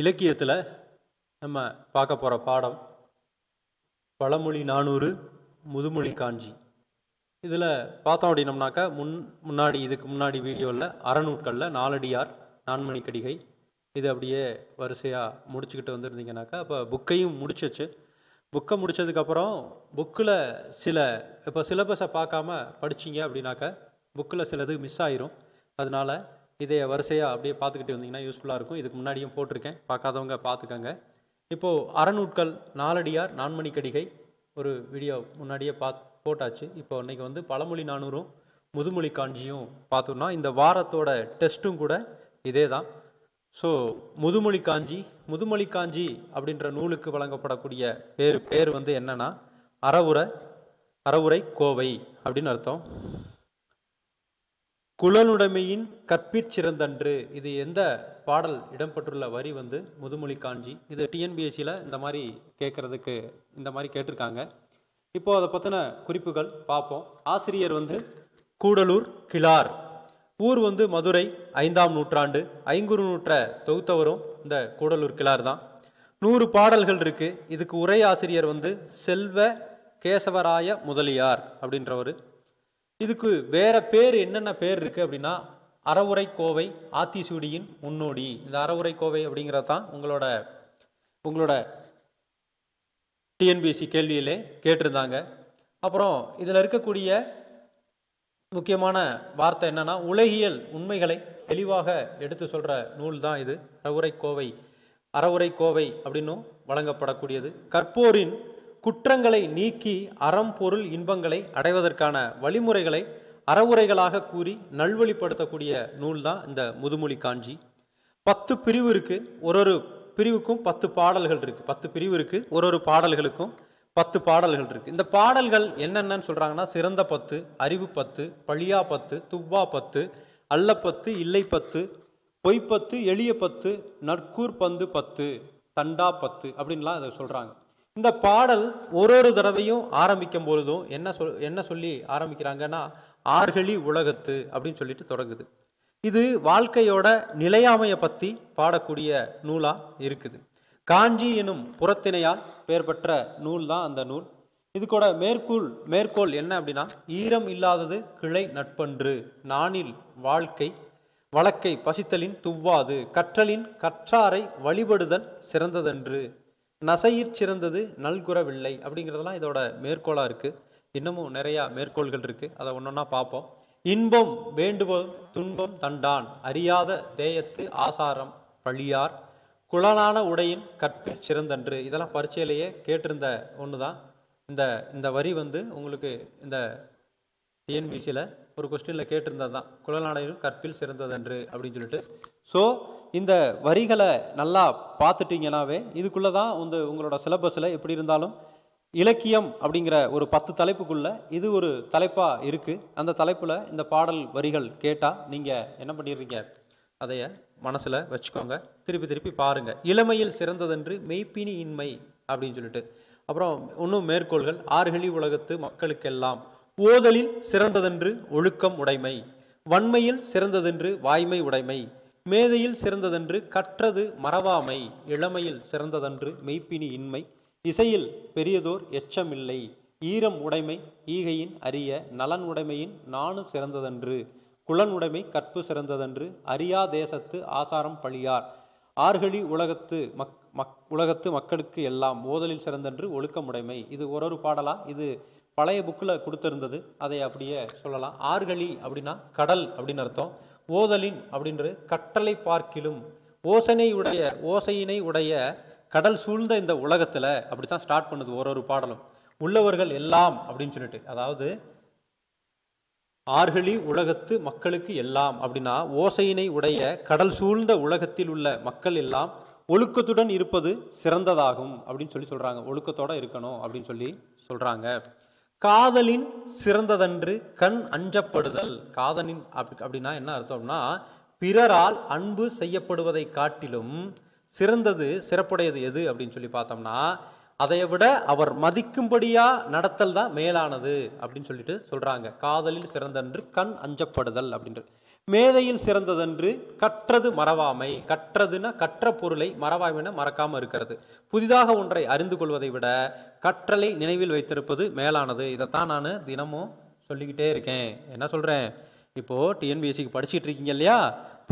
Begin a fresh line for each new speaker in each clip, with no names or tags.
இலக்கியத்தில் நம்ம பார்க்க போகிற பாடம் பழமொழி நானூறு முதுமொழி காஞ்சி. இதில் பார்த்தோம் அப்படின்னம்னாக்கா முன் முன்னாடி இதுக்கு முன்னாடி வீடியோவில் அறநூட்களில் நாலடியார் நான்மணி கடிகை இது அப்படியே வரிசையாக முடிச்சுக்கிட்டு வந்திருந்தீங்கனாக்கா அப்போ புக்கையும் முடிச்சிச்சு. புக்கை முடித்ததுக்கப்புறம் புக்கில் சில இப்போ சிலபஸை பார்க்காம படிச்சீங்க அப்படின்னாக்கா புக்கில் சிலது மிஸ் ஆயிரும். அதனால இதை வரிசையாக அப்படியே பார்த்துக்கிட்டு வந்தீங்கன்னா யூஸ்ஃபுல்லாக இருக்கும். இதுக்கு முன்னாடியும் போட்டிருக்கேன். பார்க்காதவங்க பார்த்துக்கங்க. இப்போது அறநூட்கள் நாலடியார் நான்மணி கடிகை ஒரு வீடியோ முன்னாடியே பாத் போட்டாச்சு. இப்போ இன்றைக்கி வந்து பழமொழி நானூறும் முதுமொழி காஞ்சியும் பார்த்தோம்னா இந்த வாரத்தோட டெஸ்ட்டும் கூட இதே தான் ஸோ முதுமொழி காஞ்சி முதுமொழி காஞ்சி அப்படின்ற நூலுக்கு வழங்கப்படக்கூடிய பேர் பேர் வந்து என்னென்னா அறவுரை அறவுரை கோவை அப்படின்னு அர்த்தம். குழலுடைமையின் கற்பிற்சிறந்தன்று இது எந்த பாடல் இடம்பெற்றுள்ள வரி வந்து முதுமொழி காஞ்சி? இது டிஎன்பிஎஸ்சியில் இந்த மாதிரி கேட்கறதுக்கு இந்த மாதிரி கேட்டிருக்காங்க. இப்போ அதை பற்றின குறிப்புகள் பார்ப்போம் ஆசிரியர் வந்து கூடலூர் கிளார் ஊர் வந்து மதுரை ஐந்தாம் நூற்றாண்டு. ஐங்குறு நூற்ற தொகுத்தவரும் இந்த கூடலூர் கிளார் தான். நூறு பாடல்கள் இருக்குது இதுக்கு உரை ஆசிரியர் வந்து செல்வ கேசவராய முதலியார் அப்படின்றவர். இதுக்கு வேற பேர் என்னென்ன பேர் இருக்கு அப்படின்னா அறவுரை கோவை ஆத்திசூடியின் முன்னோடி. இந்த அறவுரை கோவை அப்படிங்கிறது தான் உங்களோட உங்களோட டிஎன்பிஎஸ்சி கேள்வியிலே கேட்டிருந்தாங்க. அப்புறம் இதில் இருக்கக்கூடிய முக்கியமான வார்த்தை என்னன்னா உலகியல் உண்மைகளை தெளிவாக எடுத்து சொல்கிற நூல் தான் இது. அறவுரை கோவை அறவுரை கோவை அப்படின்னும் வழங்கப்படக்கூடியது. கற்போரின் குற்றங்களை நீக்கி அறம் பொருள் இன்பங்களை அடைவதற்கான வழிமுறைகளை அறவுரைகளாக கூறி நல்வழிப்படுத்தக்கூடிய நூல் தான் இந்த முதுமொழி காஞ்சி. பத்து பிரிவு இருக்கு. ஒரு ஒரு பிரிவுக்கும் பத்து பாடல்கள் இருக்கு. பத்து பிரிவு இருக்கு. ஒரு ஒரு பாடல்களுக்கும் பத்து பாடல்கள் இருக்கு. இந்த பாடல்கள் என்னென்னு சொல்றாங்கன்னா சிறந்த பத்து அறிவு பத்து பழியா பத்து துவ்வா பத்து அல்லப்பத்து இல்லை பத்து பொய்ப்பத்து எளிய பத்து நற்கூர் பந்து பத்து தண்டா பத்து அப்படின்லாம் அதை சொல்றாங்க. இந்த பாடல் ஒரு ஒரு தடவையும் ஆரம்பிக்கும் பொழுதும் என்ன சொல் என்ன சொல்லி ஆரம்பிக்கிறாங்கன்னா ஆர்கழி உலகத்து அப்படின்னு சொல்லிட்டு தொடங்குது. இது வாழ்க்கையோட நிலையாமையை பற்றி பாடக்கூடிய நூலாக இருக்குது. காஞ்சி எனும் புறத்தினையால் பெயர் பெற்ற நூல் தான் அந்த நூல். இதுக்கூட மேற்கோள் மேற்கோள் என்ன அப்படின்னா ஈரம் இல்லாதது கிளை நட்பன்று நானில் வாழ்க்கை வழக்கை பசித்தலின் துவ்வாது கற்றலின் கற்றாரை வழிபடுதல் சிறந்ததன்று நசையிற் சிறந்தது நல்குறவில்லை அப்படிங்கிறதெல்லாம் இதோட மேற்கோளாக இருக்குது இன்னமும் நிறையா மேற்கோள்கள் இருக்குது அதை ஒன்னொன்னா பார்ப்போம். இன்பம் வேண்டுவோம் துன்பம் தண்டான் அறியாத தேயத்து ஆசாரம் பழியார் குளனான உடையின் கற்பிற் சிறந்தன்று. இதெல்லாம் பரீட்சையிலேயே கேட்டிருந்த ஒன்று தான் இந்த இந்த வரி வந்து உங்களுக்கு இந்த டிஎன்பிசியில் ஒரு கொஸ்டினில் கேட்டிருந்தது தான் குழலாடையும் கற்பில் சிறந்ததன்று அப்படின்னு சொல்லிட்டு. ஸோ இந்த வரிகளை நல்லா பார்த்துட்டிங்கனாவே இதுக்குள்ளே தான் வந்து உங்களோட சிலபஸில் எப்படி இருந்தாலும் இலக்கியம் அப்படிங்கிற ஒரு பத்து தலைப்புக்குள்ளே இது ஒரு தலைப்பாக இருக்குது அந்த தலைப்பில் இந்த பாடல் வரிகள் கேட்டால் நீங்கள் என்ன பண்ணிடுறீங்க? அதைய மனசில் வச்சுக்கோங்க. திருப்பி திருப்பி பாருங்கள் இளமையில் சிறந்ததென்று மெய்ப்பினி இன்மை அப்படின்னு சொல்லிட்டு. அப்புறம் இன்னும் மேற்கோள்கள் ஆறுகளி உலகத்து மக்களுக்கெல்லாம் ஓதலில் சிறந்ததென்று ஒழுக்கம் உடைமை வன்மையில் சிறந்ததென்று வாய்மை உடைமை மேதையில் சிறந்ததென்று கற்றது மறவாமை இளமையில் சிறந்ததன்று மெய்ப்பினி இன்மை இசையில் பெரியதோர் எச்சமில்லை ஈரம் உடைமை ஈகையின் அரிய நலன் உடைமையின் நானு சிறந்ததன்று குலன் உடைமை கற்பு சிறந்ததன்று அரியா தேசத்து ஆசாரம் பழியார் ஆர்கழி உலகத்து மக் மக் உலகத்து மக்களுக்கு எல்லாம் ஓதலில் சிறந்தன்று ஒழுக்கமுடைமை இது ஒரு ஒரு பாடலா? இது பழைய புக்கில் கொடுத்திருந்தது. அதை அப்படியே சொல்லலாம். ஆர்கழி அப்படின்னா கடல் அப்படின்னு அர்த்தம். ஓதலின் அப்படின்று கட்டளை பார்க்கிலும் ஓசனை உடைய ஓசையினை உடைய கடல் சூழ்ந்த இந்த உலகத்துல அப்படித்தான் ஸ்டார்ட் பண்ணுது ஒரு ஒரு பாடலும். உள்ளவர்கள் எல்லாம் அப்படின்னு சொல்லிட்டு. அதாவது ஆர்கழி உலகத்து மக்களுக்கு எல்லாம் அப்படின்னா ஓசையினை உடைய கடல் சூழ்ந்த உலகத்தில் உள்ள மக்கள் எல்லாம் ஒழுக்கத்துடன் இருப்பது சிறந்ததாகும் அப்படின்னு சொல்லி சொல்கிறாங்க ஒழுக்கத்தோடு இருக்கணும் அப்படின்னு சொல்லி சொல்கிறாங்க காதலின் சிறந்ததன்று கண் அஞ்சப்படுதல். காதலின் அப்படி அப்படின்னா என்ன அர்த்தம்னா பிறரால் அன்பு செய்யப்படுவதை காட்டிலும் சிறந்தது சிறப்புடையது எது அப்படின்னு சொல்லி பார்த்தோம்னா அதை விட அவர் மதிக்கும்படியா நடத்தல் தான் மேலானது அப்படின்னு சொல்லிட்டு சொல்றாங்க. காதலில் சிறந்தன்று கண் அஞ்சப்படுதல் அப்படின்றது. மேதையில் சிறந்ததென்று கற்றது மறவாமை. கற்றதுன்னா கற்ற பொருளை மறவாமைன மறக்காம இருக்கிறது. புதிதாக ஒன்றை அறிந்து கொள்வதை விட கற்றலை நினைவில் வைத்திருப்பது மேலானது. இதைத்தான் நான் தினமும் சொல்லிக்கிட்டே இருக்கேன். என்ன சொல்கிறேன் இப்போது டிஎன்பிஎஸ்சிக்கு படிச்சுட்டு இருக்கீங்க இல்லையா?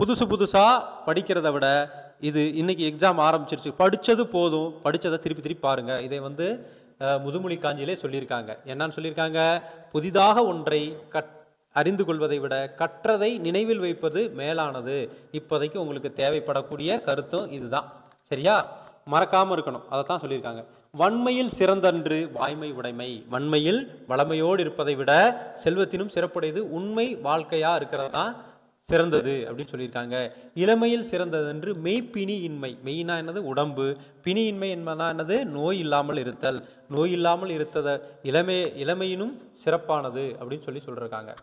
புதுசு புதுசாக படிக்கிறத விட இது இன்னைக்கு எக்ஸாம் ஆரம்பிச்சிருச்சு. படித்தது போதும். படித்ததை திருப்பி திருப்பி பாருங்கள் இதை வந்து முதுமொழி காஞ்சியிலே சொல்லியிருக்காங்க. என்னன்னு சொல்லியிருக்காங்க? புதிதாக ஒன்றை கட் அறிந்து கொள்வதை விட கற்றதை நினைவில் வைப்பது மேலானது. இப்போதைக்கு உங்களுக்கு தேவைப்படக்கூடிய கருத்தும் இதுதான். சரியா? மறக்காம இருக்கணும். அதை தான் சொல்லியிருக்காங்க. வன்மையில் சிறந்தன்று வாய்மை உடைமை. வன்மையில் வளமையோடு இருப்பதை விட செல்வத்தினும் சிறப்புடையது உண்மை வாழ்க்கையா இருக்கிறது? தான் சிறந்தது அப்படின்னு சொல்லியிருக்காங்க. இளமையில் சிறந்தது என்று மெய்ப்பினி இன்மை. மெய்னா என்னது? உடம்பு. பிணி இன்மை என்பதா என்னது? நோய் இல்லாமல் இருத்தல். நோய் இல்லாமல் இருத்தத இளமை இளமையினும் சிறப்பானது அப்படின்னு சொல்லி சொல்லியிருக்காங்க.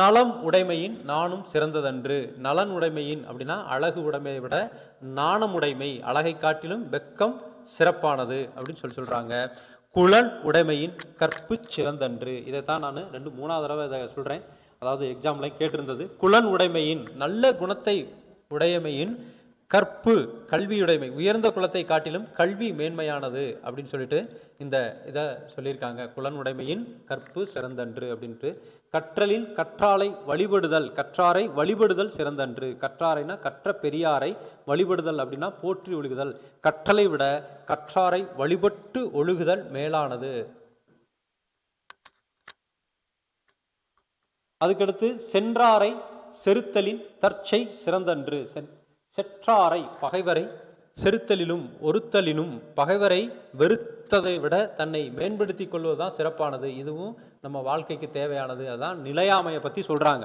நலம் உடைமையின் நானும் சிறந்ததன்று. நலன் உடைமையின் அப்படின்னா அழகு உடைமையை விட நாணம் உடைமை அழகை காட்டிலும் வெக்கம் சிறப்பானது அப்படின்னு சொல்லி சொல்கிறாங்க குலன் உடைமையின் கற்பு சிறந்தன்று. இதைத்தான் நான் ரெண்டு மூணாவது தடவை இதை சொல்கிறேன் அதாவது எக்ஸாம்ல கேட்டிருந்தது. குலன் உடைமையின் நல்ல குணத்தை உடையமையின் கற்பு கல்வியுடைமை உயர்ந்த குலத்தை காட்டிலும் கல்வி மேன்மையானது அப்படின்னு சொல்லிட்டு இந்த இதை சொல்லியிருக்காங்க. குலன் உடைமையின் கற்பு சிறந்தன்று அப்படின்ட்டு. கற்றலின் கற்றாலை வழிபடுதல் கற்றாரை வழிபடுதல் சிறந்தன்று. கற்றாரைனா கற்ற பெரியாரை வழிபடுதல் அப்படின்னா போற்றி ஒழுகுதல். கற்றலை விட கற்றாரை வழிபட்டு ஒழுகுதல் மேலானது. அதுக்கடுத்து சென்றாரை செருத்தலின் தற்சை சிறந்தன்று. செற்றாரை பகைவரை செருத்தலிலும் ஒருத்தலினும் பகைவரை வெறுத்ததை விட தன்னை மேம்படுத்திக் கொள்வதுதான் சிறப்பானது. இதுவும் நம்ம வாழ்க்கைக்கு தேவையானது. அதான் நிலையாமையை பற்றி சொல்றாங்க.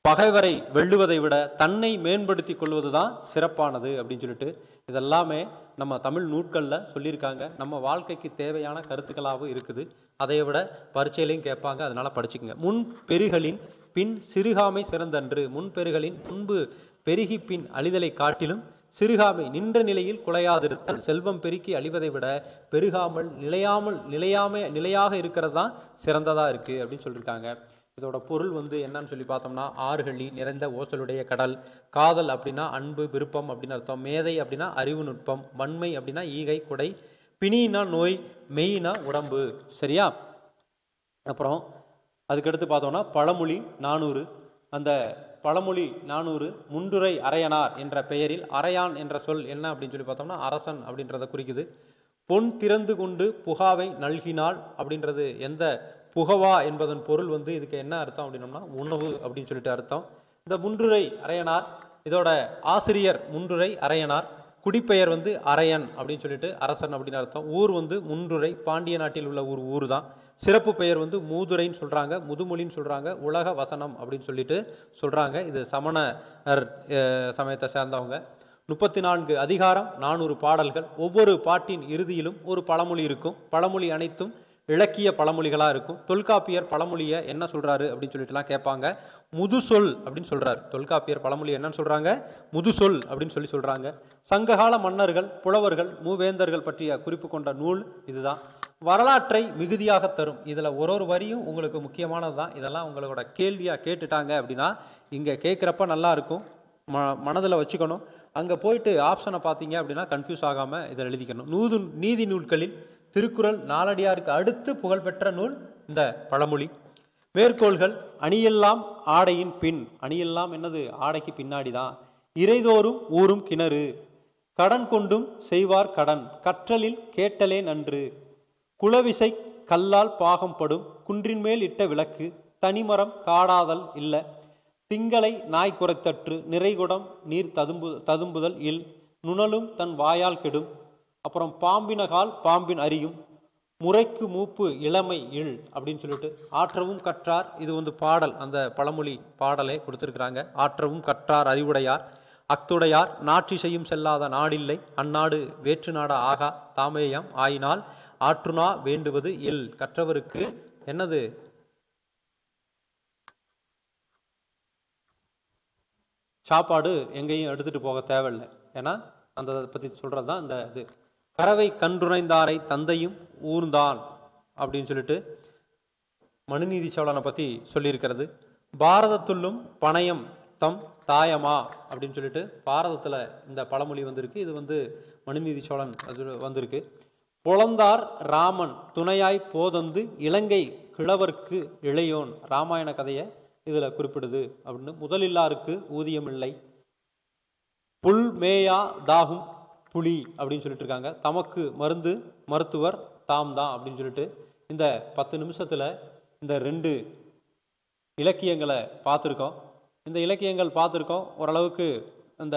பகைவரை வெல்லுவதை விட தன்னை மேம்படுத்திக் கொள்வதுதான் சிறப்பானது அப்படின்னு சொல்லிட்டு இதெல்லாமே நம்ம தமிழ் நூட்களில் சொல்லியிருக்காங்க. நம்ம வாழ்க்கைக்கு தேவையான கருத்துக்களாகவும் இருக்குது. அதை விட பரீட்சையிலையும் கேட்பாங்க. அதனால் படிச்சுக்கோங்க. முன் பெருகளின் பின் சிறுகாமை சிறந்தன்று. முன்பெருகளின் முன்பு பெருகி பின் அழிதலை காட்டிலும் சிறுகாமை நின்ற நிலையில் குலையாதிருத்தல். செல்வம் பெருக்கி அழிவதை விட பெருகாமல் நிலையாமல் நிலையாமை நிலையாக இருக்கிறது தான் சிறந்ததாக இருக்குது அப்படின்னு சொல்லியிருக்காங்க இதோட பொருள் வந்து என்னன்னு சொல்லி பார்த்தோம்னா ஆறுகளி நிறைந்த ஓசலுடைய கடல். காதல் அப்படின்னா அன்பு விருப்பம் அப்படின்னு அர்த்தம். மேதை அப்படின்னா அறிவு நுட்பம். வன்மை அப்படின்னா ஈகை குடை. பிணினா நோய் மெய்னா உடம்பு. சரியா? அப்புறம் அதுக்கடுத்து பார்த்தோம்னா பழமொழி நானூறு. அந்த பழமொழி நானூறு முண்டுரை அரையனார் என்ற பெயரில் அரையான் என்ற சொல் என்ன அப்படின்னு சொல்லி பார்த்தோம்னா அரசன் அப்படின்றத குறிக்குது. பொன் திறந்து கொண்டு புகாவை நல்கினாள் அப்படின்றது எந்த புகவா என்பதன் பொருள் வந்து இதுக்கு என்ன அர்த்தம் அப்படின்னோம்னா உணவு அப்படின்னு சொல்லிட்டு அர்த்தம். இந்த முன்றுரை அரையனார் இதோட ஆசிரியர் முன்றுரை அரையனார் குடிப்பெயர் வந்து அரையன் அப்படின்னு சொல்லிட்டு அரசன் அப்படின்னு அர்த்தம். ஊர் வந்து முன்றுரை பாண்டிய நாட்டில் உள்ள ஒரு ஊர் தான் சிறப்பு பெயர் வந்து மூதுரைன்னு சொல்கிறாங்க முதுமொழின்னு சொல்கிறாங்க உலக வசனம் அப்படின்னு சொல்லிட்டு சொல்கிறாங்க இது சமணர் சமயத்தை சேர்ந்தவங்க. முப்பத்தி நான்கு அதிகாரம் நானூறு பாடல்கள். ஒவ்வொரு பாட்டின் இறுதியிலும் ஒரு பழமொழி இருக்கும். பழமொழி அனைத்தும் இலக்கிய பழமொழிகளாக இருக்கும். தொல்காப்பியர் பழமொழியை என்ன சொல்கிறாரு அப்படின்னு சொல்லிட்டுலாம் கேட்பாங்க. முதுசொல் அப்படின்னு சொல்கிறார் தொல்காப்பியர் பழமொழி என்னன்னு சொல்கிறாங்க முதுசொல் அப்படின்னு சொல்லி சொல்கிறாங்க சங்ககால மன்னர்கள் புலவர்கள் மூவேந்தர்கள் பற்றிய குறிப்பு கொண்ட நூல் இதுதான். வரலாற்றை மிகுதியாக தரும். இதில் ஒரு ஒரு வரியும் உங்களுக்கு முக்கியமானது தான் இதெல்லாம் உங்களோட கேள்வியாக கேட்டுட்டாங்க அப்படின்னா இங்கே கேட்குறப்ப நல்லா இருக்கும். ம மனதில் வச்சுக்கணும். அங்கே போயிட்டு ஆப்ஷனை பார்த்தீங்க அப்படின்னா கன்ஃபியூஸ் ஆகாமல் இதை எழுதிக்கணும். நூது நீதி நூல்களில் திருக்குறள் நாலடியாருக்கு அடுத்து புகழ்பெற்ற நூல் இந்த பழமொழி. மேற்கோள்கள் அணியெல்லாம் ஆடையின் பின். அணியெல்லாம் என்னது? ஆடைக்கு பின்னாடி தான் இறைதோறும் ஊரும் கிணறு. கடன் கொண்டும் செய்வார் கடன். கற்றலில் கேட்டலே நன்று. குலவிசை கல்லால் பாகம் படும். குன்றின் மேல் இட்ட விளக்கு. தனிமரம் காடாதல் இல்ல. திங்களை நாய் குறைத்தற்று நிறைகுடம் நீர் ததும்பு ததும்புதல் இல். நுணலும் தன் வாயால் கெடும். அப்புறம் பாம்பினகால் பாம்பின் அறியும். முறைக்கு மூப்பு இளமை இல் அப்படின்னு சொல்லிட்டு ஆற்றவும் கற்றார். இது வந்து பாடல். அந்த பழமொழி பாடலை கொடுத்துருக்குறாங்க. ஆற்றவும் கற்றார் அறிவுடையார். அக்துடையார் நாற்றிசையும் செல்லாத நாடில்லை. அந்நாடு வேற்று நாடா ஆகா தாமேயம் ஆயினால். ஆற்றுனா வேண்டுவது இல். கற்றவருக்கு என்னது? சாப்பாடு எங்கேயும் எடுத்துட்டு போக தேவையில்லை. ஏன்னா அந்த பற்றி சொல்கிறது தான் இந்த இது. கறவை கன்றுணைந்தாரை தந்தையும் ஊர்ந்தான் அப்படின்னு சொல்லிட்டு மனுநீதி சோழனை பற்றி சொல்லியிருக்கிறது. பாரதத்துள்ளும் பணயம் தம் தாயமா அப்படின்னு சொல்லிட்டு பாரதத்தில் இந்த பழமொழி வந்திருக்கு. இது வந்து மனுநீதி சோழன் அது வந்திருக்கு. புலந்தார் ராமன் துணையாய் போதந்து இலங்கை கிழவர்க்கு இளையோன் ராமாயண கதையை இதில் குறிப்பிடுது அப்படின்னு. முதலில்லாருக்கு ஊதியம் இல்லை புல் மேயா தாகும் புலி அப்படின்னு சொல்லிட்டு இருக்காங்க தமக்கு மருந்து மருத்துவர் தாம் தான் அப்படின்னு சொல்லிட்டு இந்த பத்து நிமிஷத்தில் இந்த ரெண்டு இலக்கியங்களை பார்த்துருக்கோம். இந்த இலக்கியங்கள் பார்த்துருக்கோம். ஓரளவுக்கு அந்த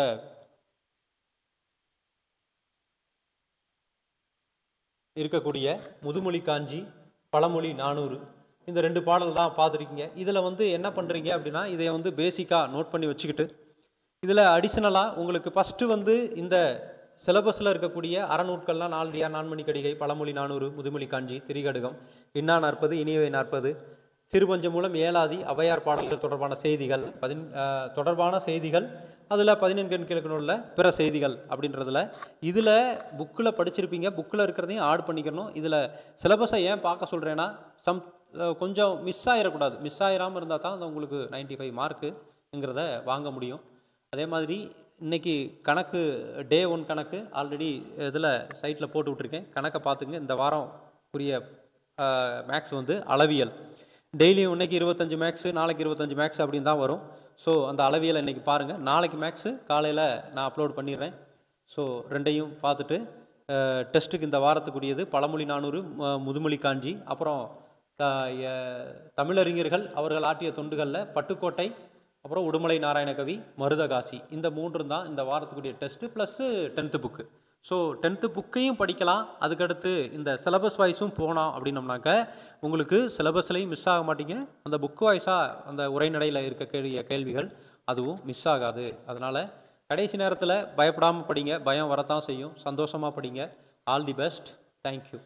இருக்கக்கூடிய முதுமொழி காஞ்சி பழமொழி நானூறு இந்த ரெண்டு பாடல் தான் பார்த்துருக்கீங்க. இதில் வந்து என்ன பண்ணுறீங்க அப்படின்னா இதை வந்து பேசிக்காக நோட் பண்ணி வச்சுக்கிட்டு இதில் அடிஷ்னலாக உங்களுக்கு ஃபஸ்ட்டு வந்து இந்த சிலபஸில் இருக்கக்கூடிய அறநூட்கள்லாம் நாலடியா நான்மணி கடிகை பழமொழி நானூறு முதுமொழி காஞ்சி திரிகடுகம் இன்னா நாற்பது இனியவை நாற்பது திருப்பஞ்சம் மூலம் ஏலாதி அவையார் பாடல்கள் தொடர்பான செய்திகள் பதின் தொடர்பான செய்திகள் அதில் பதினெண்கண் கிழக்கணுள்ள பிற செய்திகள் அப்படின்றதுல இதில் புக்கில் படிச்சிருப்பீங்க புக்கில் இருக்கிறதையும் ஆட் பண்ணிக்கணும். இதில் சிலபஸை ஏன் பார்க்க சொல்கிறேன்னா சம் கொஞ்சம் மிஸ் ஆகிடக்கூடாது மிஸ் ஆயிராமல் இருந்தால் தான் அது உங்களுக்கு 95 ஃபைவ் மார்க்குங்கிறத வாங்க முடியும். அதே மாதிரி இன்னைக்கு கணக்கு டே ஒன் கணக்கு ஆல்ரெடி இதில் சைட்டில் போட்டு விட்ருக்கேன் கணக்கை பார்த்துங்க இந்த வாரம் உரிய மேக்ஸ் வந்து அளவியல். டெய்லியும் இன்னைக்கு இருபத்தஞ்சு மேக்ஸு நாளைக்கு இருபத்தஞ்சு மேக்ஸ் அப்படின்னு தான் வரும். ஸோ அந்த அளவியலை இன்னைக்கு பாருங்கள் நாளைக்கு மேக்ஸு காலையில் நான் அப்லோட் பண்ணிடுறேன். ஸோ ரெண்டையும் பார்த்துட்டு டெஸ்ட்டுக்கு இந்த வாரத்துக்குரியது. பழமொழி நானூறு முதுமொழி காஞ்சி. அப்புறம் தமிழறிஞர்கள் அவர்கள் ஆட்டிய தொண்டுகளில் பட்டுக்கோட்டை அப்புறம் உடுமலை நாராயணகவி மருதகாசி. இந்த மூன்று தான் இந்த வாரத்துக்குரிய test plus tenth book so tenth புக்கையும் படிக்கலாம். அதுக்கடுத்து இந்த சிலபஸ் வாய்ஸும் போனோம் அப்படின்னம்னாக்க உங்களுக்கு சிலபஸ்லையும் மிஸ் ஆக மாட்டீங்க. அந்த புக் வாய்ஸாக அந்த உரைநடையில் இருக்கக்கூடிய கேள்விகள் அதுவும் மிஸ் ஆகாது. அதனால் கடைசி நேரத்தில் பயப்படாமல் படிங்க. பயம் வரத்தான் செய்யும். சந்தோஷமாக படிங்க. All the best thank you